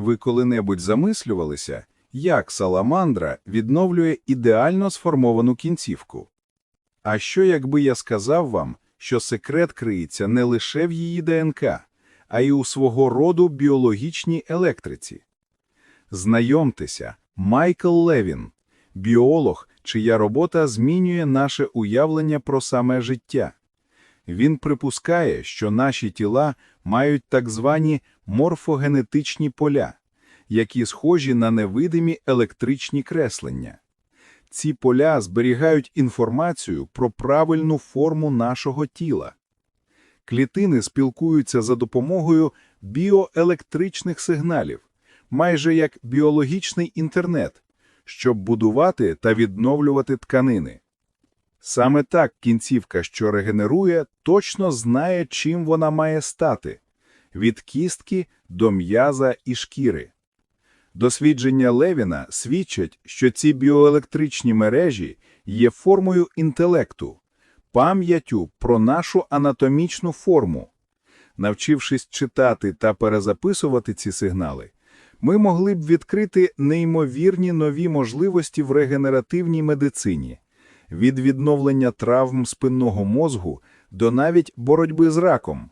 Ви коли-небудь замислювалися, як саламандра відновлює ідеально сформовану кінцівку? А що, якби я сказав вам, що секрет криється не лише в її ДНК, а й у свого роду біологічній електриці? Знайомтеся, Майкл Левін, біолог, чия робота змінює наше уявлення про саме життя. Він припускає, що наші тіла мають так звані морфогенетичні поля, які схожі на невидимі електричні креслення. Ці поля зберігають інформацію про правильну форму нашого тіла. Клітини спілкуються за допомогою біоелектричних сигналів, майже як біологічний інтернет, щоб будувати та відновлювати тканини. Саме так кінцівка, що регенерує, точно знає, чим вона має стати – від кістки до м'яза і шкіри. Дослідження Левіна свідчать, що ці біоелектричні мережі є формою інтелекту, пам'яттю про нашу анатомічну форму. Навчившись читати та перезаписувати ці сигнали, ми могли б відкрити неймовірні нові можливості в регенеративній медицині, від відновлення травм спинного мозгу до навіть боротьби з раком.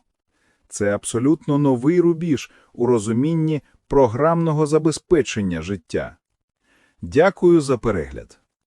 Це абсолютно новий рубіж у розумінні програмного забезпечення життя. Дякую за перегляд.